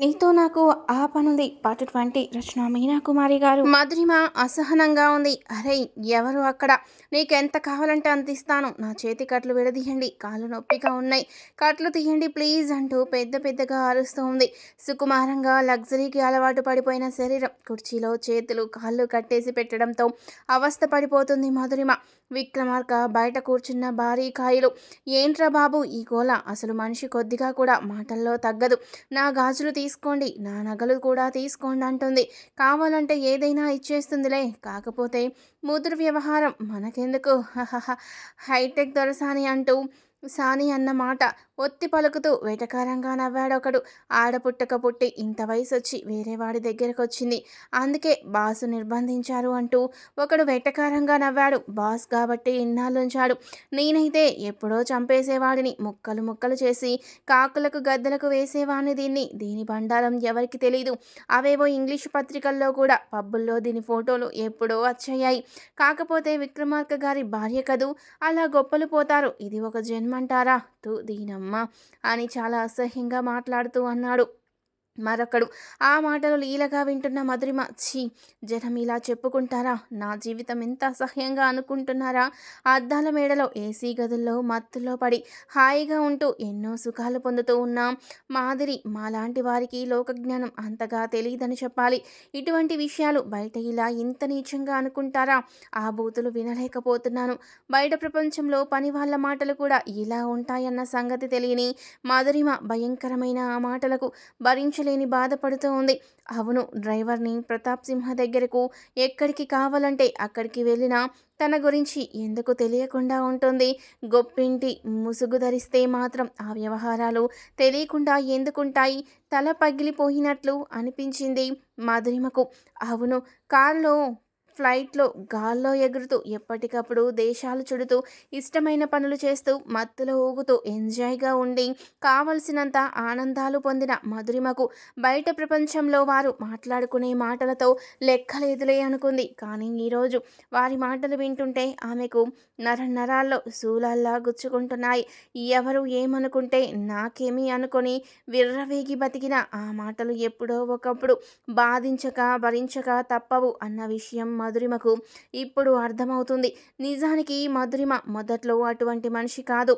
నీతో నాకు ఆ పనుంది. Part twenty. రచన మీనా కుమారి గారు. మధురిమ అసహనంగా ఉంది. అరే ఎవరు అక్కడ? నీకెంత కావాలంటే అంత ఇస్తాను. నా చేతి కట్లు విడదీయండి. కాళ్ళు నొప్పిగా ఉన్నాయి. కట్లు తీయండి ప్లీజ్ అంటూ పెద్ద పెద్దగా అరుస్తూ ఉంది. సుకుమారంగా లగ్జరీకి అలవాటు పడిపోయిన శరీరం కుర్చీలో చేతులు కాళ్ళు కట్టేసి పెట్టడంతో అవస్థ పడిపోతుంది మధురిమ. విక్రమార్క బయట కూర్చున్న భారీ కాయలు. ఏంట్రా బాబు ఈ గోల? అసలు మనిషి కొద్దిగా కూడా మాటల్లో తగ్గదు. నా గాజులు తీసుకోండి నా నగలు కూడా తీసుకోండి అంటుంది. కావాలంటే ఏదైనా ఇచ్చేస్తుందిలే. కాకపోతే ముదురు వ్యవహారం మనకెందుకు? హైటెక్ దొరసాని అంటూ సాని అన్న మాట. ఒత్తి పలుకుతూ వేటకారంగా నవ్వాడొకడు. ఆడపుట్టక పుట్టి ఇంత వయసు వచ్చి వేరే వాడి దగ్గరకు వచ్చింది అందుకే బాసు నిర్బంధించారు అంటూ ఒకడు వేటకారంగా నవ్వాడు. బాస్ కాబట్టి ఇన్నాళ్ళుంచాడు. నేనైతే ఎప్పుడో చంపేసేవాడిని. ముక్కలు ముక్కలు చేసి కాకులకు గద్దలకు వేసేవాడిని దీన్ని. దీని బండారం ఎవరికి తెలియదు అవేవో ఇంగ్లీష్ పత్రికల్లో కూడా పబ్బుల్లో దీని ఫోటోలు ఎప్పుడో వచ్చాయి. కాకపోతే విక్రమార్క గారి భార్య కదూ? అలా గొప్పలు పోతారు. ఇది ఒక జన్మంటారా? తూ అమ్మా అని చాలా అసహ్యంగా మాట్లాడుతూ అన్నాడు. మరొకడు ఆ మాటలు లీలగా వింటున్న మధురిమ ఛీ! జనం ఇలా చెప్పుకుంటారా? నా జీవితం ఎంత అసహ్యంగా అనుకుంటున్నారా? అద్దాల మేడలో ఏసీ గదుల్లో మత్తులో పడి హాయిగా ఉంటూ ఎన్నో సుఖాలు పొందుతూ ఉన్నాం. మాదిరి మాలాంటి వారికి లోకజ్ఞానం అంతగా తెలియదని చెప్పాలి. ఇటువంటి విషయాలు బయట ఇలా ఇంత నీచంగా అనుకుంటారా? ఆ బూతులు వినలేకపోతున్నాను. బయట ప్రపంచంలో పని వాళ్ళ మాటలు కూడా ఇలా ఉంటాయన్న సంగతి తెలియని మాధురిమ భయంకరమైన ఆ మాటలకు భరించ భరించలేని బాధపడుతూ ఉంది. అవును డ్రైవర్ని ప్రతాప్ సింహ దగ్గరకు ఎక్కడికి కావాలంటే అక్కడికి వెళ్ళినా తన గురించి ఎందుకు తెలియకుండా ఉంటుంది? గొప్పింటి ముసుగు ధరిస్తే మాత్రం ఆ వ్యవహారాలు తెలియకుండా ఎందుకుంటాయి? తల పగిలిపోయినట్లు అనిపించింది మధురిమకు. అవును కారులో ఫ్లైట్లో గాల్లో ఎగురుతూ ఎప్పటికప్పుడు దేశాలు చుడుతూ ఇష్టమైన పనులు చేస్తూ మత్తులో ఊగుతూ ఎంజాయ్గా ఉండి కావలసినంత ఆనందాలు పొందిన మధురిమకు బయట ప్రపంచంలో వారు మాట్లాడుకునే మాటలతో లెక్కలేదులే అనుకుంది. కానీ ఈరోజు వారి మాటలు వింటుంటే ఆమెకు నర నరాల్లో శూలాల్లా గుచ్చుకుంటున్నాయి. ఎవరు ఏమనుకుంటే నాకేమీ అనుకొని విర్రవేగి బతికిన ఆ మాటలు ఎప్పుడో ఒకప్పుడు బాధించక భరించక తప్పవు అన్న విషయం మధురిమకు ఇప్పుడు అర్థమవుతుంది. నిజానికి మధురిమ మొదట్లో అటువంటి మనిషి కాదు.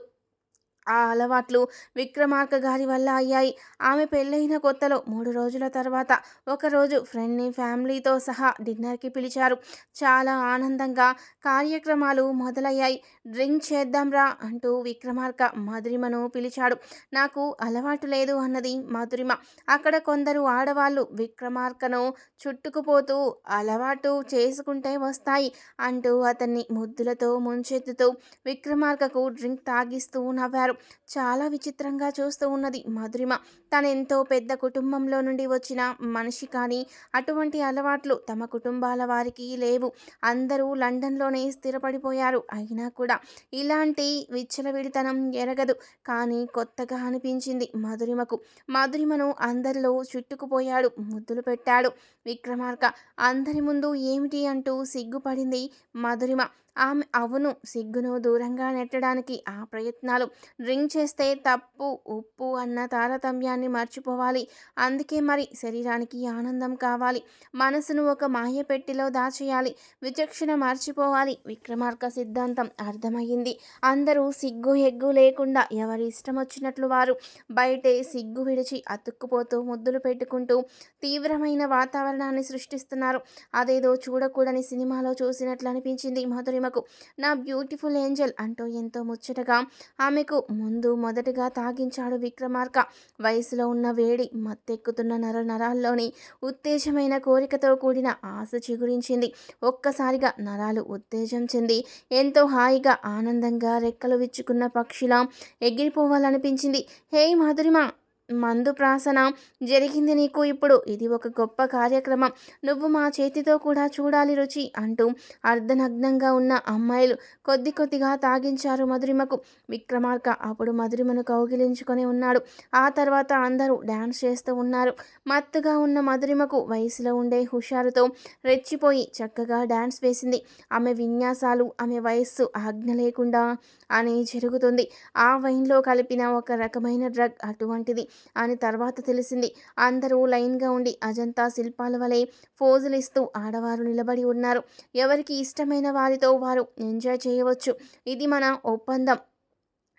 ఆ అలవాట్లు విక్రమార్క గారి వల్ల అయ్యాయి. ఆమె పెళ్ళైన కొత్తలో మూడు రోజుల తర్వాత ఒకరోజు ఫ్రెండ్ని ఫ్యామిలీతో సహా డిన్నర్కి పిలిచారు. చాలా ఆనందంగా కార్యక్రమాలు మొదలయ్యాయి. డ్రింక్ చేద్దాంరా అంటూ విక్రమార్క మధురిమను పిలిచాడు. నాకు అలవాటు లేదు అన్నది మధురిమ. అక్కడ కొందరు ఆడవాళ్ళు విక్రమార్కను చుట్టుకుపోతూ అలవాటు చేసుకుంటే వస్తాయి అంటూ అతన్ని ముద్దులతో ముంచెత్తుతూ విక్రమార్కకు డ్రింక్ తాగిస్తూ నవ్వారు. చాలా విచిత్రంగా చూస్తూ ఉన్నది మధురిమ. తనెంతో పెద్ద కుటుంబంలో నుండి వచ్చిన మనిషి కానీ అటువంటి అలవాట్లు తమ కుటుంబాల వారికి లేవు. అందరూ లండన్లోనే స్థిరపడిపోయారు. అయినా కూడా ఇలాంటి విచ్చలవిడితనం ఎరగదు. కానీ కొత్తగా అనిపించింది మధురిమకు. మధురిమను అందరిలో చుట్టుకుపోయాడు. ముద్దులు పెట్టాడు. విక్రమార్క అందరి ముందు ఏమిటి అంటూ సిగ్గుపడింది మధురిమ. ఆమె అవును సిగ్గును దూరంగా నెట్టడానికి ఆ ప్రయత్నాలు. డ్రింక్ చేస్తే తప్పు ఉప్పు అన్న తారతమ్యాన్ని మర్చిపోవాలి. అందుకే మరి శరీరానికి ఆనందం కావాలి. మనసును ఒక మాయ పెట్టిలో దాచేయాలి. విచక్షణ మర్చిపోవాలి. విక్రమార్క సిద్ధాంతం అర్థమయ్యింది. అందరూ సిగ్గు ఎగ్గు లేకుండా ఎవరి ఇష్టం వచ్చినట్లు వారు బయటే సిగ్గు విడిచి అతుక్కుపోతూ ముద్దులు పెట్టుకుంటూ తీవ్రమైన వాతావరణాన్ని సృష్టిస్తున్నారు. అదేదో చూడకూడని సినిమాలో చూసినట్లు అనిపించింది. మధురిమ ఆమెకు నా బ్యూటిఫుల్ ఏంజల్ అంటూ ఎంతో ముచ్చటగా ఆమెకు ముందు మొదటిగా తాగించాడు విక్రమార్క. వయసులో ఉన్న వేడి మత్తెక్కుతున్న నర నరాల్లోని ఉత్తేజమైన కోరికతో కూడిన ఆశ చిగురించింది. ఒక్కసారిగా నరాలు ఉత్తేజం చెంది ఎంతో హాయిగా ఆనందంగా రెక్కలు విచ్చుకున్న పక్షిలా ఎగిరిపోవాలనిపించింది. హే మాధురిమ మందు ప్రాసన జరిగింది నీకు ఇప్పుడు. ఇది ఒక గొప్ప కార్యక్రమం. నువ్వు మా చేతితో కూడా చూడాలి రుచి అంటూ అర్ధనగ్నంగా ఉన్న అమ్మాయిలు కొద్ది కొద్దిగా తాగించారు మధురిమకు. విక్రమార్క అప్పుడు మధురిమను కౌగిలించుకొని ఉన్నాడు. ఆ తర్వాత అందరూ డ్యాన్స్ చేస్తూ ఉన్నారు. మత్తుగా ఉన్న మధురిమకు వయసులో ఉండే హుషారుతో రెచ్చిపోయి చక్కగా డ్యాన్స్ వేసింది. ఆమె విన్యాసాలు ఆమె వయస్సు ఆజ్ఞ లేకుండా అని జరుగుతుంది. ఆ వైన్లో కలిపిన ఒక రకమైన డ్రగ్ అటువంటిది. అని తర్వాత తెలిసింది. అందరూ లైన్గా ఉండి అజంతా శిల్పాల వలె ఫోజులు ఇస్తూ ఆడవారు నిలబడి ఉన్నారు. ఎవరికి ఇష్టమైన వారితో వారు ఎంజాయ్ చేయవచ్చు. ఇది మన ఒప్పందం.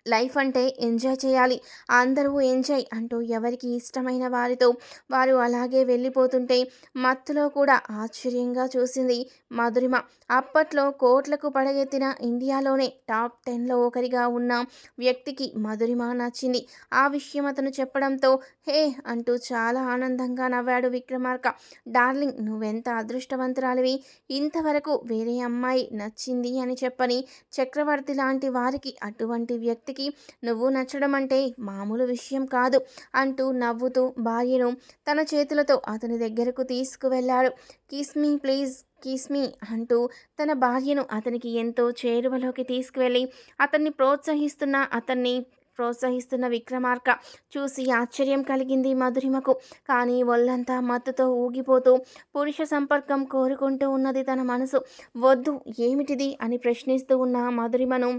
లైఫ్ అంటే ఎంజాయ్ చేయాలి. అందరూ ఎంజాయ్ అంటూ ఎవరికి ఇష్టమైన వారితో వారు అలాగే వెళ్ళిపోతుంటే మత్తులో కూడా ఆశ్చర్యంగా చూసింది మధురిమ. అప్పట్లో కోట్లకు పడగెత్తిన ఇండియాలోనే టాప్ టెన్లో ఒకరిగా ఉన్న వ్యక్తికి మధురిమ నచ్చింది. ఆ విషయం అతను చెప్పడంతో హే అంటూ చాలా ఆనందంగా నవ్వాడు విక్రమార్క. డార్లింగ్ నువ్వెంత అదృష్టవంతురాలివి. ఇంతవరకు వేరే అమ్మాయి నచ్చింది అని చెప్పని చక్రవర్తి లాంటి వారికి అటువంటి వ్యక్తికి నువ్వు నచ్చడం అంటే మామూలు విషయం కాదు అంటూ నవ్వుతూ భార్యను తన చేతులతో అతని దగ్గరకు తీసుకువెళ్ళాడు. Kiss me please kiss me అంటూ తన భార్యను అతనికి ఎంతో చేరువలోకి తీసుకువెళ్ళి అతన్ని ప్రోత్సహిస్తున్న అతన్ని ప్రోత్సహిస్తున్న విక్రమార్క చూసి ఆశ్చర్యం కలిగింది మధురిమకు. కానీ ఒళ్ళంతా మత్తుతో ఊగిపోతూ పురుష సంపర్కం కోరుకుంటూ ఉన్నది తన మనసు. వద్దు ఏమిటిది? అని ప్రశ్నిస్తూ ఉన్న మధురిమను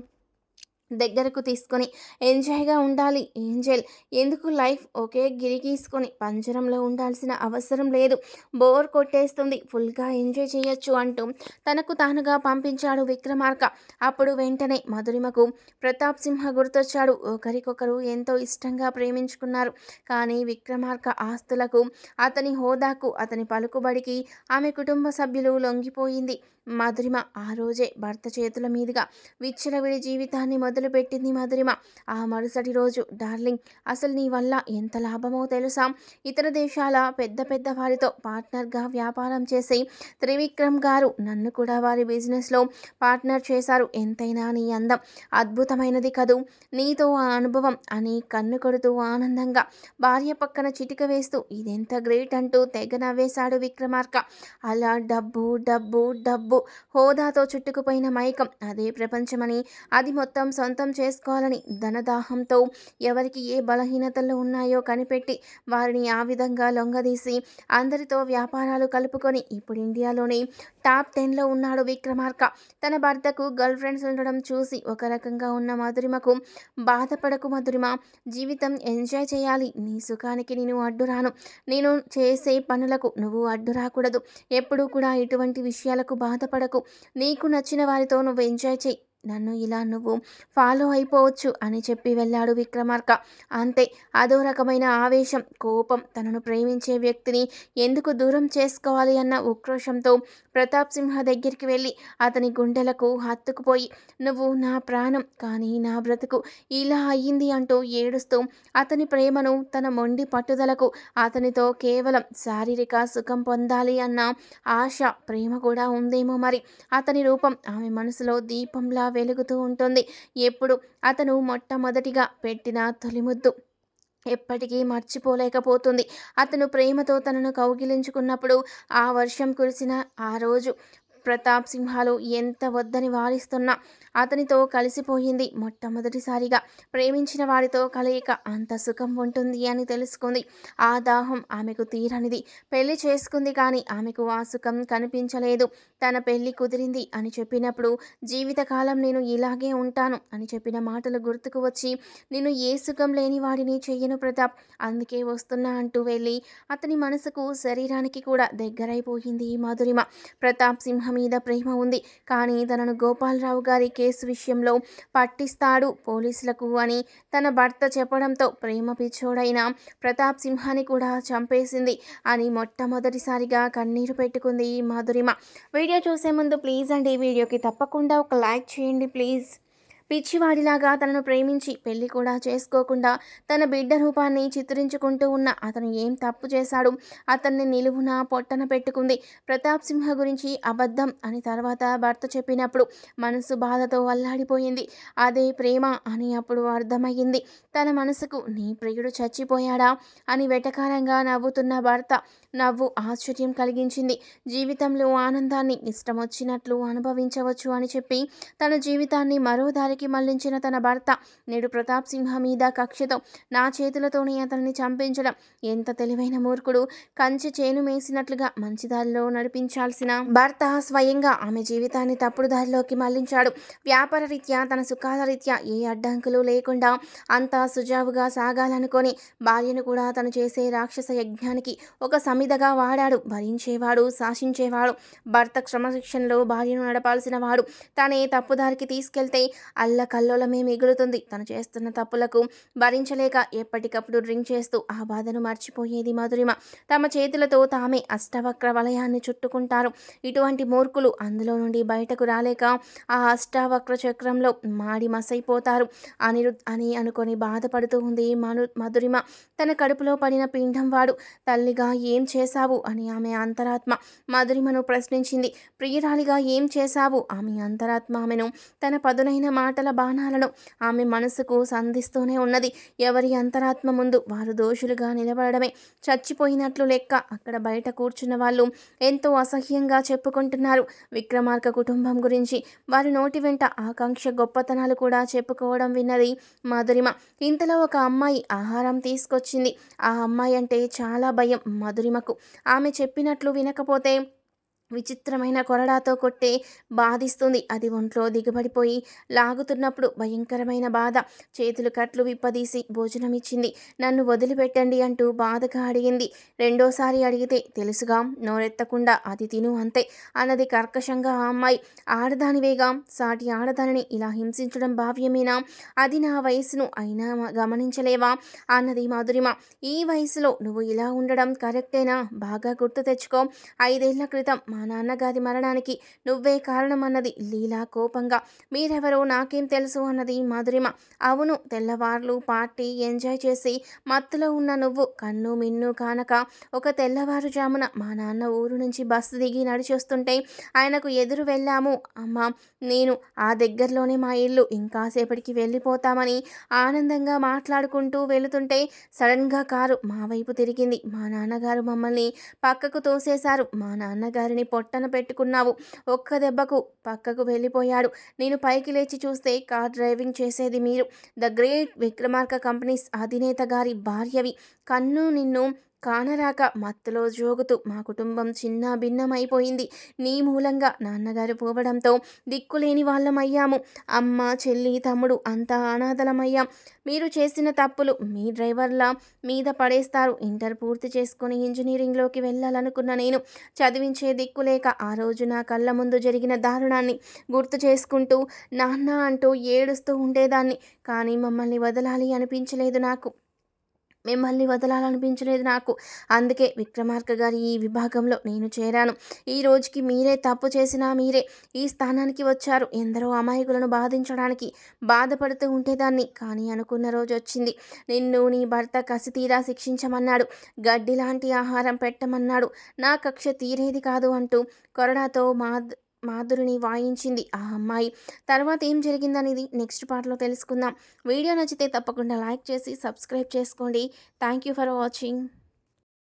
దగ్గరకు తీసుకొని ఎంజాయ్గా ఉండాలి ఏంజెల్. ఎందుకు లైఫ్ ఒకే గిరి గీసుకొని పంజరంలో ఉండాల్సిన అవసరం లేదు. బోర్ కొట్టేస్తుంది ఫుల్గా ఎంజాయ్ చేయొచ్చు అంటూ తనకు తానుగా పంపించాడు విక్రమార్క. అప్పుడు వెంటనే మధురిమకు ప్రతాప్ సింహ గుర్తొచ్చాడు. ఒకరికొకరు ఎంతో ఇష్టంగా ప్రేమించుకున్నారు. కానీ విక్రమార్క ఆస్తులకు అతని హోదాకు అతని పలుకుబడికి ఆమె కుటుంబ సభ్యులు లొంగిపోయింది. మధురిమ ఆ రోజే భర్త చేతుల మీదుగా విచ్చలవిడి జీవితాన్ని మొదలు మొదలుపెట్టింది మధురిమ. ఆ మరుసటి రోజు డార్లింగ్ అసలు నీ వల్ల ఎంత లాభమో తెలుసా? ఇతర దేశాల పెద్ద పెద్ద వారితో పార్ట్నర్గా వ్యాపారం చేసి త్రివిక్రమ్ గారు నన్ను కూడా వారి బిజినెస్లో పార్ట్నర్ చేశారు. ఎంతైనా నీ అందం అద్భుతమైనది కదూ? నీతో ఆ అనుభవం అని కన్ను కొడుతూ ఆనందంగా భార్య పక్కన చిటిక వేస్తూ ఇదెంత గ్రేట్ అంటూ తెగ నవ్వేశాడు విక్రమార్క. అలా డబ్బు డబ్బు డబ్బు హోదాతో చుట్టుకుపోయిన మైకం అదే ప్రపంచమని అది మొత్తం సొంతం చేసుకోవాలని ధనదాహంతో ఎవరికి ఏ బలహీనతలు ఉన్నాయో కనిపెట్టి వారిని ఆ విధంగా లొంగదీసి అందరితో వ్యాపారాలు కలుపుకొని ఇప్పుడు ఇండియాలోని టాప్ టెన్లో ఉన్నాడు విక్రమార్క. తన భర్తకు గర్ల్ ఫ్రెండ్స్ ఉండడం చూసి ఒక రకంగా ఉన్న మధురిమకు బాధపడకు మధురిమ. జీవితం ఎంజాయ్ చేయాలి. నీ సుఖానికి నేను అడ్డురాను నేను చేసే పనులకు నువ్వు అడ్డు రాకూడదు. ఎప్పుడూ కూడా ఇటువంటి విషయాలకు బాధపడకు. నీకు నచ్చిన వారితో నువ్వు ఎంజాయ్ చేయి. నన్ను ఇలా నువ్వు ఫాలో అయిపోవచ్చు అని చెప్పి వెళ్ళాడు విక్రమార్క. అంతే అదో రకమైన ఆవేశం కోపం తనను ప్రేమించే వ్యక్తిని ఎందుకు దూరం చేసుకోవాలి అన్న ఉక్రోషంతో ప్రతాప్ సింహ దగ్గరికి వెళ్ళి అతని గుండెలకు హత్తుకుపోయి నువ్వు నా ప్రాణం కానీ నా బ్రతుకు ఇలా అయ్యింది అంటూ ఏడుస్తూ అతని ప్రేమను తన మొండి పట్టుదలకు అతనితో కేవలం శారీరక సుఖం పొందాలి అన్న ఆశ ప్రేమ కూడా ఉందేమో మరి. అతని రూపం ఆమె మనసులో దీపంలా వెలుగుతూ ఉంటుంది. ఎప్పుడు అతను మొట్టమొదటిగా పెట్టిన తొలి ముద్దు ఎప్పటికీ మర్చిపోలేకపోతుంది. అతను ప్రేమతో తనను కౌగిలించుకున్నప్పుడు ఆ వర్షం కురిసిన ఆ రోజు ప్రతాప్ సింహాలు ఎంత వద్దని వారిస్తున్నా అతనితో కలిసిపోయింది మొట్టమొదటిసారిగా. ప్రేమించిన వారితో కలయిక అంత సుఖం ఉంటుంది అని తెలుసుకుంది. ఆ దాహం ఆమెకు తీరనిది. పెళ్ళి చేసుకుంది కానీ ఆమెకు ఆ సుఖం కనిపించలేదు. తన పెళ్ళి కుదిరింది అని చెప్పినప్పుడు జీవితకాలం నేను ఇలాగే ఉంటాను అని చెప్పిన మాటలు గుర్తుకు వచ్చి నేను ఏ సుఖం లేని వాడిని చెయ్యను ప్రతాప్. అందుకే వస్తున్నా అంటూ వెళ్ళి అతని మనసుకు శరీరానికి కూడా దగ్గరైపోయింది మధురిమ. ప్రతాప్ సింహం మీద ప్రేమ ఉంది. కానీ తనను గోపాలరావు గారి కేసు విషయంలో పట్టిస్తాడు పోలీసులకు అని తన భర్త చెప్పడంతో ప్రేమ పిచ్చోడైన ప్రతాప్ సింహాన్ని కూడా చంపేసింది అని మొట్టమొదటిసారిగా కన్నీరు పెట్టుకుంది మధురిమ. వీడియో చూసే ముందు ప్లీజ్ అండి వీడియోకి తప్పకుండా ఒక లైక్ చేయండి ప్లీజ్. పిచ్చివాడిలాగా తనను ప్రేమించి పెళ్ళి కూడా చేసుకోకుండా తన బిడ్డ రూపాన్ని చిత్రించుకుంటూ ఉన్న అతను ఏం తప్పు చేశాడు? అతన్ని నిలువున పొట్టన పెట్టుకుంది. ప్రతాప్ సింహ గురించి అబద్ధం అని తర్వాత భర్త చెప్పినప్పుడు మనసు బాధతో అల్లాడిపోయింది. అదే ప్రేమ అని అప్పుడు అర్థమయ్యింది. తన మనసుకు నీ ప్రియుడు చచ్చిపోయాడా? అని వెటకారంగా నవ్వుతున్న భర్త నవ్వు ఆశ్చర్యం కలిగించింది. జీవితంలో ఆనందాన్ని ఇష్టం వచ్చినట్లు అనుభవించవచ్చు అని చెప్పి తన జీవితాన్ని మరో దారి శత్రుత్వానికి మళ్ళించిన తన భర్త. నేడు ప్రతాప్ సింహ మీద కక్షతో నా చేతులతోనే అతన్ని చంపించడం. ఎంత తెలివైన మూర్ఖుడు. కంచె చేను మేసినట్లుగా మంచి దారిలో నడిపించాల్సిన భర్త స్వయంగా ఆమె జీవితాన్ని తప్పుడు దారిలోకి మళ్ళించాడు. వ్యాపార రీత్యా తన సుఖాల రీత్యా ఏ అడ్డంకులు లేకుండా అంతా సుజావుగా సాగాలనుకొని భార్యను కూడా తను చేసే రాక్షస యజ్ఞానికి ఒక సమిధగా వాడాడు. భరించేవాడు శాసించేవాడు. భర్త క్రమశిక్షణలో భార్యను నడపాల్సిన వాడు. తనే తప్పుదారికి తీసుకెళ్తే అల్లకల్లోలమే మిగులుతుంది. తను చేస్తున్న తప్పులకు భరించలేక ఎప్పటికప్పుడు డ్రింక్ చేస్తూ ఆ బాధను మర్చిపోయేది మధురిమ. తమ చేతులతో తామే అష్టవక్ర వలయాన్ని చుట్టుకుంటారు. ఇటువంటి మూర్ఖులు అందులో నుండి బయటకు రాలేక ఆ అష్టావక్ర చక్రంలో మాడి మసైపోతారు. అనిరు అని అనుకొని బాధపడుతూ ఉంది మను మధురిమ. తన కడుపులో పడిన పిండం వాడు. తల్లిగా ఏం చేశావు? అని ఆమె అంతరాత్మ మధురిమను ప్రశ్నించింది. ప్రియురాలిగా ఏం చేశావు? ఆమె అంతరాత్మ ఆమెను తన పదునైన మాట మాటల బాణాలను ఆమె మనసుకు సంధిస్తూనే ఉన్నది. ఎవరి అంతరాత్మ ముందు వారు దోషులుగా నిలబడమే చచ్చిపోయినట్లు లెక్క అక్కడ బయట కూర్చున్న వాళ్ళు ఎంతో అసహ్యంగా చెప్పుకుంటున్నారు. విక్రమార్క కుటుంబం గురించి వారి నోటి వెంట ఆకాంక్ష గొప్పతనాలు కూడా చెప్పుకోవడం విన్నది మధురిమ. ఇంతలో ఒక అమ్మాయి ఆహారం తీసుకొచ్చింది. ఆ అమ్మాయి అంటే చాలా భయం మధురిమకు. ఆమె చెప్పినట్లు వినకపోతే విచిత్రమైన కొరడాతో కొట్టే బాధిస్తుంది. అది ఒంట్లో దిగబడిపోయి లాగుతున్నప్పుడు భయంకరమైన బాధ. చేతులు కట్లు విప్పదీసి భోజనం ఇచ్చింది నన్ను వదిలిపెట్టండి అంటూ బాధగా అడిగింది. రెండోసారి అడిగితే తెలుసుగా నోరెత్తకుండా అది తిను అంతే అన్నది కర్కశంగా ఆ అమ్మాయి. ఆడదానివేగా సాటి ఆడదానిని ఇలా హింసించడం భావ్యమేనా? అది నా వయసును అయినా గమనించలేవా? అన్నది మాధురిమ. ఈ వయసులో నువ్వు ఇలా ఉండడం కరెక్టేనా? బాగా గుర్తు తెచ్చుకో. ఐదేళ్ళ క్రితం మా నాన్నగారి మరణానికి నువ్వే కారణమన్నది లీలా కోపంగా. మీరెవరో నాకేం తెలుసు అన్నది మధురిమ. అవును తెల్లవార్లు పార్టీ ఎంజాయ్ చేసి మత్తులో ఉన్న నువ్వు కన్ను మిన్ను కానక ఒక తెల్లవారుజామున మా నాన్న ఊరు నుంచి బస్సు దిగి నడిచొస్తుంటే ఆయనకు ఎదురు వెళ్ళాము. అమ్మ నేను ఆ దగ్గరలోనే మా ఇల్లు. ఇంకాసేపటికి వెళ్ళిపోతామని ఆనందంగా మాట్లాడుకుంటూ వెళుతుంటే సడన్గా కారు మా వైపు తిరిగింది. మా నాన్నగారు మమ్మల్ని పక్కకు తోసేశారు. మా నాన్నగారిని పొట్టన పెట్టుకున్నావు. ఒక్క దెబ్బకు పక్కకు వెళ్ళిపోయాడు. నేను పైకి లేచి చూస్తే కార్ డ్రైవింగ్ చేసేది మీరు. ద గ్రేట్ విక్రమార్క కంపెనీస్ అధినేత గారి భార్యవి. కన్ను నిన్ను కానరాక మత్తులో జోగుతూ మా కుటుంబం చిన్న భిన్నమైపోయింది. నీ మూలంగా నాన్నగారు పోవడంతో దిక్కులేని వాళ్ళమయ్యాము. అమ్మ చెల్లి తమ్ముడు అంతా అనాథలమయ్యాం. మీరు చేసిన తప్పులు మీ డ్రైవర్ల మీద పడేస్తారు. ఇంటర్ పూర్తి చేసుకుని ఇంజనీరింగ్లోకి వెళ్ళాలనుకున్న నేను చదివించే దిక్కులేక ఆ రోజు నా కళ్ళ ముందు జరిగిన దారుణాన్ని గుర్తు చేసుకుంటూ నాన్న అంటూ ఏడుస్తూ ఉండేదాన్ని. కానీ మమ్మల్ని వదలాలి అనిపించలేదు నాకు. మిమ్మల్ని వదలాలనిపించలేదు నాకు. అందుకే విక్రమార్క గారి ఈ విభాగంలో నేను చేరాను. ఈ రోజుకి మీరే తప్పు చేసినా మీరే ఈ స్థానానికి వచ్చారు. ఎందరో అమాయకులను బాధించడానికి బాధపడుతూ ఉండేదాన్ని. కానీ అనుకున్న రోజు వచ్చింది. నిన్ను నీ భర్త కసి తీరా శిక్షించమన్నాడు. గడ్డి లాంటి ఆహారం పెట్టమన్నాడు. నా కక్ష తీరేది కాదు అంటూ కొరడాతో మా మాధురిని వాయించింది ఆ అమ్మాయి. తర్వాత ఏం జరిగిందనేది నెక్స్ట్ పార్ట్లో తెలుసుకుందాం. వీడియో నచ్చితే తప్పకుండా లైక్ చేసి సబ్స్క్రైబ్ చేసుకోండి. Thank you for watching.